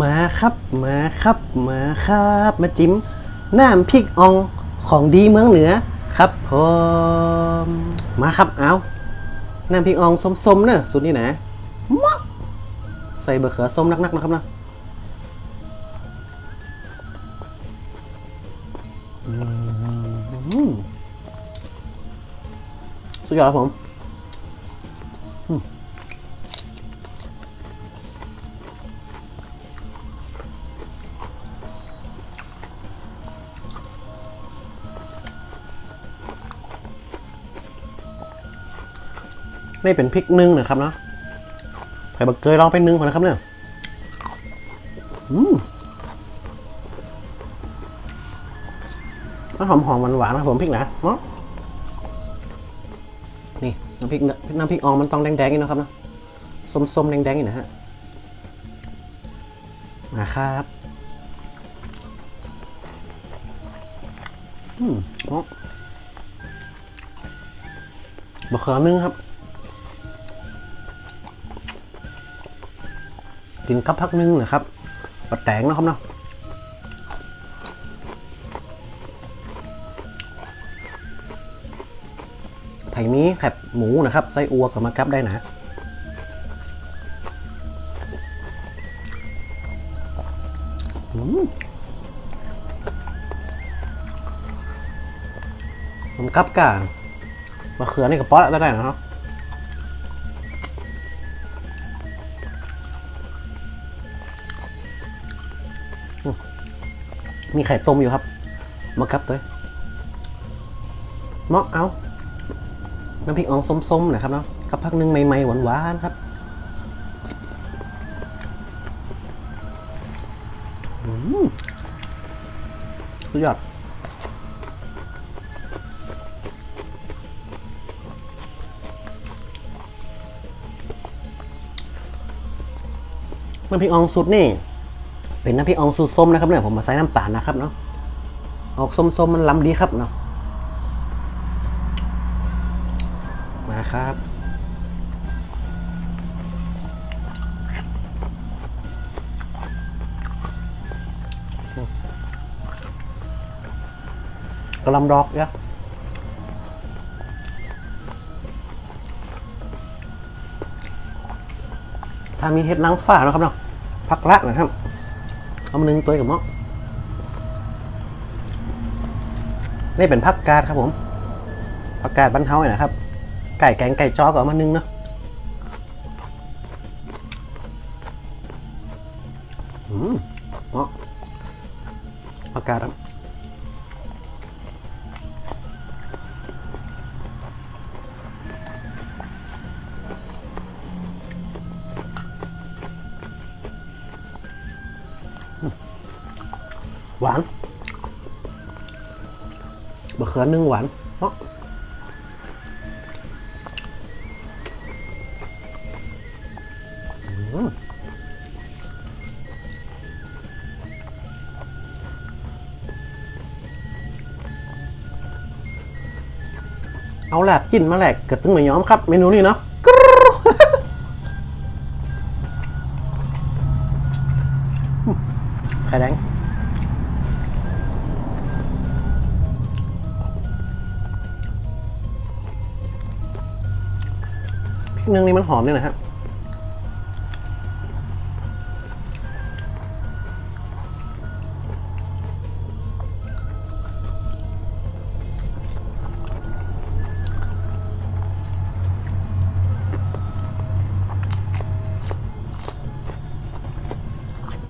มาครับมาครับมาครับมาจิ้มน้ำพริกอ่องของดีเมืองเหนือครับผมมาครับเอาน้ำพริกอ่องส้มๆเนอะสูตรนี้นะมะใส่เบอร์เขือส้มนักๆนะครับนะสุดยอดครับผม นี่เป็นพริกนึ่งนะครับเนาะไผ่บักเกยลองไปนึ่งก่อนนะครับเนี่ยอืมมันหอมหอมหวานหวานๆนะผมพริกนะเนาะนี่น้ำพริกน้ำพริกอองมันต้องแดงๆนี่นะครับเนาะส้มๆแดงๆนี่นะฮะมาครับอืมเนาะบะเขือนึ่งครับ กินกับพักนึงนะครับปลาแตงนะครับเนาะไผ่มีแคบหมูนะครับ ไส้อัวกับมากับได้นะผมกับกางมะเขือนี่กับป๊อตได้นะครับ มีไข่ต้มอยู่ครับมาครับตัวเมาะเอาน้ำพริกอ่องส้มๆนะครับเนาะกับพักหนึงใหม่ๆหวานๆครับสุดยอดน้ำพริกอ่องสุดนี่ เป็นน้ำพริกอ่องสูตรส้มนะครับเนี่ยผมมาใส่น้ำตาลนะครับเนาะออกส้มๆมันล้ำดีครับเนาะมาครับกระลำดอกเยอะถ้ามีเห็ดนางฟ้านะครับเนาะผักละนะครับ เอามาหนึ่งตัวกับเมาะนี่เป็นผักกาดครับผมผักกาดบ้านเฮาเนี่ยนะครับ ไก่แกงไก่จ้อก็เอามาหนึ่งเนาะอืมเมาะผักกาดครับ หวานบะเขือนึ่งหวานเหมาะเอาแหลบจิ้นมาแหลกเกิดตึงหมาย้อมครับ เมนูนี้เนาะกรู๊ดไข่แดง นึงนี่มันหอมเนี่ยนะฮะ